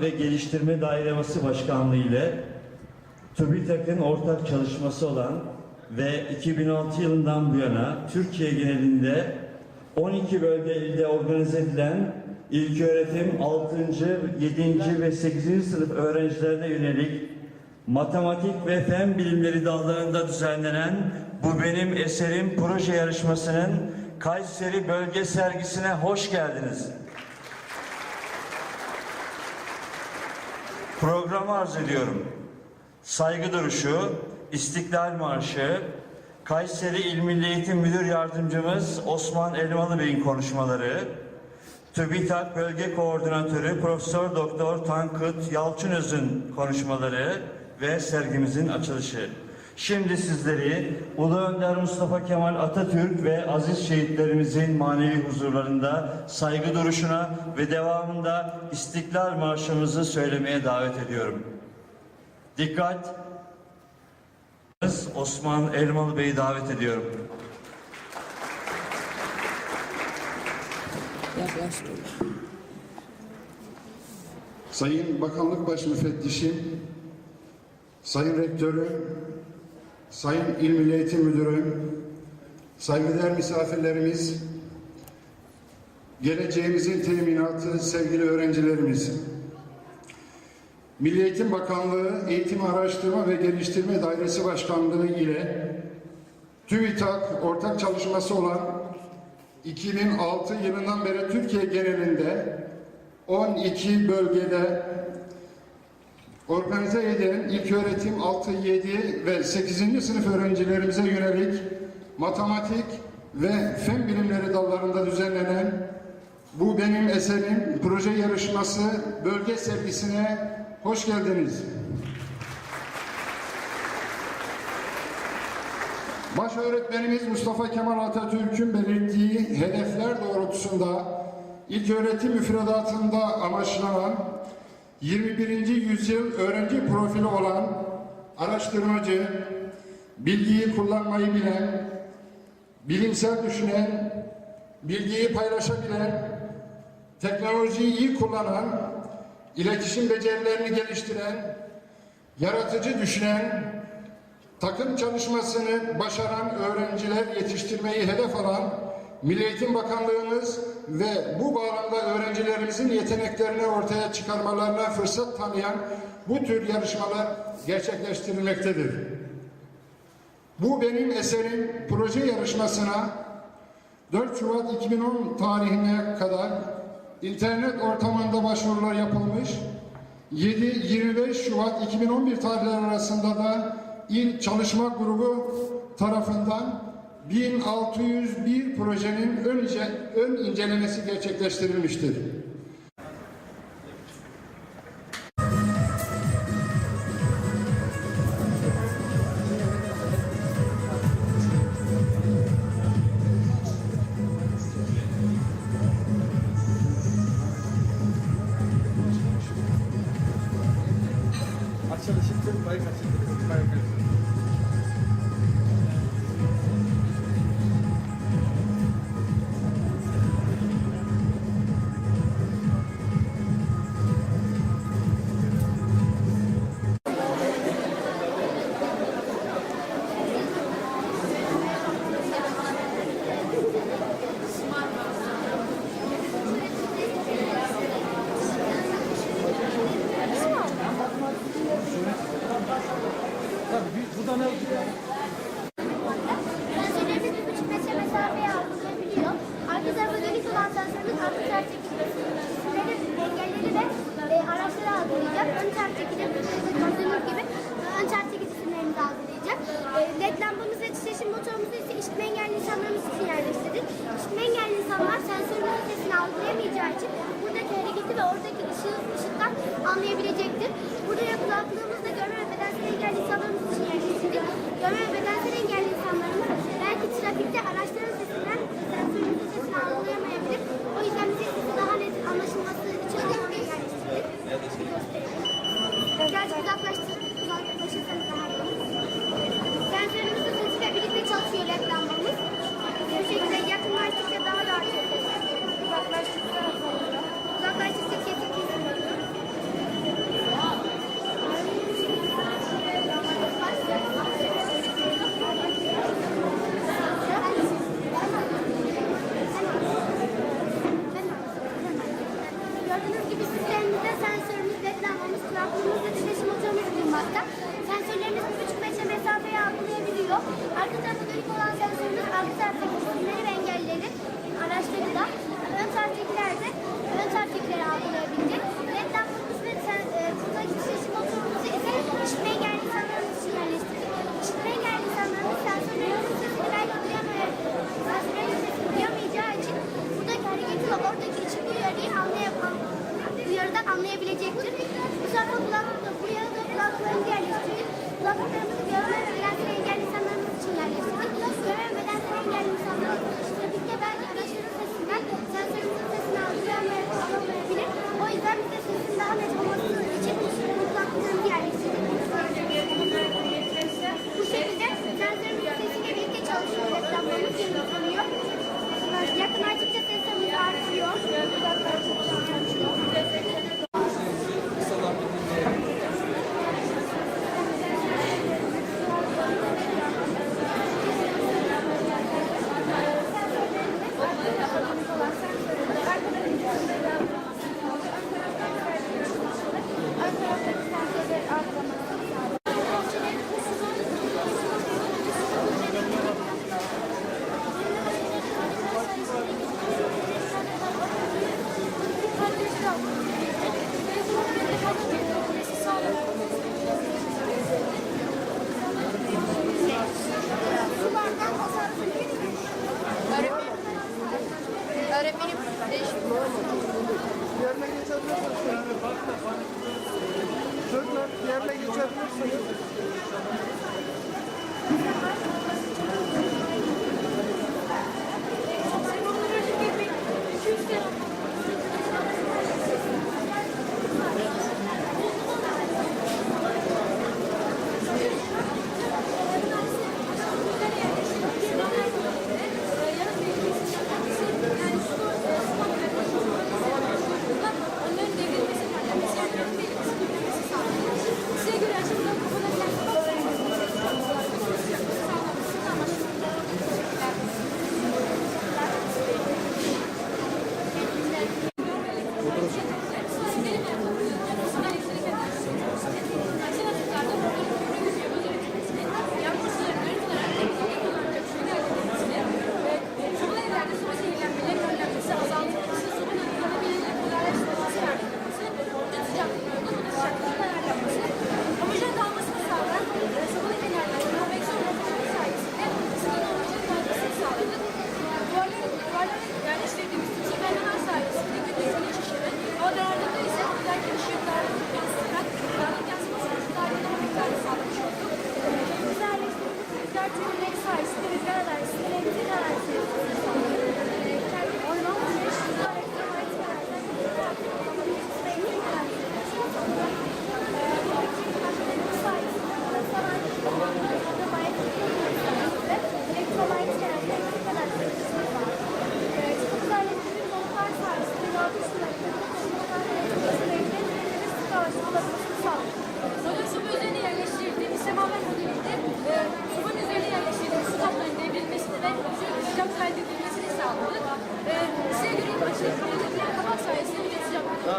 ve Geliştirme Dairesi Başkanlığı ile TÜBİTAK'ın ortak çalışması olan ve 2006 yılından bu yana Türkiye genelinde 12 bölge ilde organize edilen ilköğretim 6. 7. ve 8. sınıf öğrencilerine yönelik matematik ve fen bilimleri dallarında düzenlenen bu benim eserim proje yarışmasının Kayseri bölge sergisine hoş geldiniz. Programı arz ediyorum. Saygı duruşu, İstiklal Marşı, Kayseri İl Milli Eğitim Müdür Yardımcımız Osman Elmalı Bey'in konuşmaları, TÜBİTAK Bölge Koordinatörü Profesör Doktor Tankut Yalçınöz'ün konuşmaları ve sergimizin açılışı. Şimdi sizleri Ulu Önder Mustafa Kemal Atatürk ve aziz şehitlerimizin manevi huzurlarında saygı duruşuna ve devamında İstiklal Marşımızı söylemeye davet ediyorum. Dikkat! Osman Elmalı Bey'i davet ediyorum. Sayın Bakanlık Baş Müfettişim, Sayın Rektörüm, Sayın İl Milli Eğitim Müdürüm, saygıdeğer misafirlerimiz, geleceğimizin teminatı sevgili öğrencilerimiz. Milli Eğitim Bakanlığı Eğitim Araştırma ve Geliştirme Dairesi Başkanlığı ile TÜBİTAK ortak çalışması olan 2006 yılından beri Türkiye genelinde 12 bölgede organize edilen ilköğretim 6, 7 ve 8. sınıf öğrencilerimize yönelik matematik ve fen bilimleri dallarında düzenlenen bu benim eserim proje yarışması bölge sergisine hoş geldiniz. Baş öğretmenimiz Mustafa Kemal Atatürk'ün belirttiği hedefler doğrultusunda ilköğretim müfredatında amaçlanan 21. yüzyıl öğrenci profili olan araştırmacı, bilgiyi kullanmayı bilen, bilimsel düşünen, bilgiyi paylaşabilen, teknolojiyi iyi kullanan, iletişim becerilerini geliştiren, yaratıcı düşünen, takım çalışmasını başaran öğrenciler yetiştirmeyi hedef alan Milli Eğitim Bakanlığımız ve bu bağlamda öğrencilerimizin yeteneklerini ortaya çıkarmalarına fırsat tanıyan bu tür yarışmalar gerçekleştirilmektedir. Bu benim eserim proje yarışmasına 4 Şubat 2010 tarihine kadar internet ortamında başvurular yapılmış. 7-25 Şubat 2011 tarihleri arasında da İl Çalışma Grubu tarafından 1601 projenin ön, ön incelemesi gerçekleştirilmiştir. Açılışı Türk Bayık açıldı. Bayık açıldı. anlayabilecektir. Burada yapılan kılığımızda görme ve bedensel engelli insanlarımız için yerleştirdik. Görme ve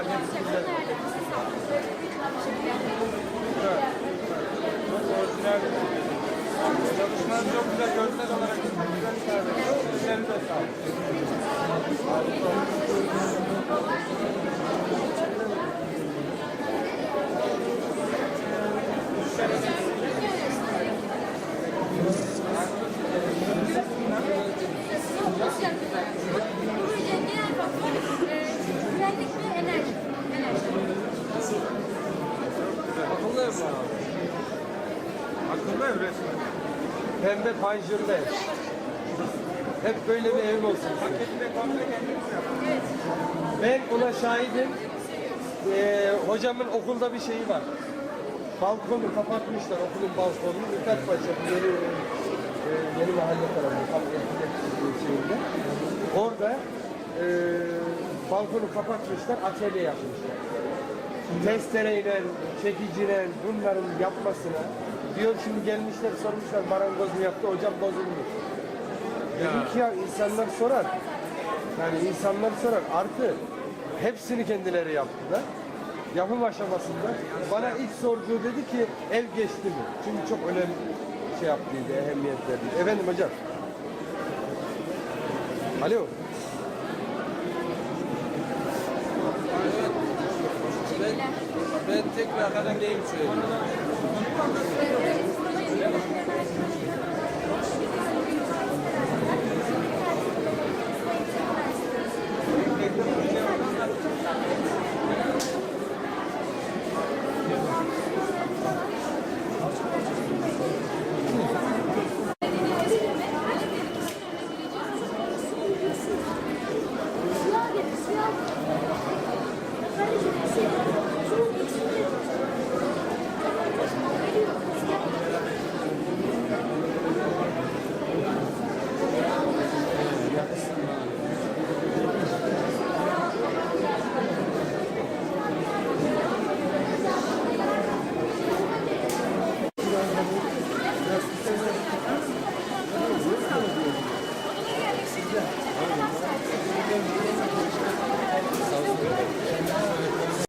marketimizde. Güzel. Çok orijinal. Çalışmanız çok güzel gözüküyor. Pembe panjurlu ev. Hep böyle bir evim olsun. Ben ona şahidim. Ee, hocamın okulda bir şeyi var. Balkonu kapatmışlar okulun balkonunu. Paşa bu yeni, e, yeni mahalle tarafı tam şeyinde. Orada e, balkonu kapatmışlar, atölye yapmışlar. Testereyle, çekiciyle bunların yapmasına diyor şimdi gelmişler sormuşlar marangoz mu yaptı hocam bozulmuş. Dedim ki ya insanlar sorar. Yani insanlar sorar. Artı hepsini kendileri yaptılar. Yapım aşamasında. Bana ilk sorduğu dedi ki ev geçti mi? Çünkü çok önemli şey yaptıydı, ehemmiyet verdiydi. Efendim hocam. Alo. Ben, ben tekrar akademideyim söyleyeyim. from the state of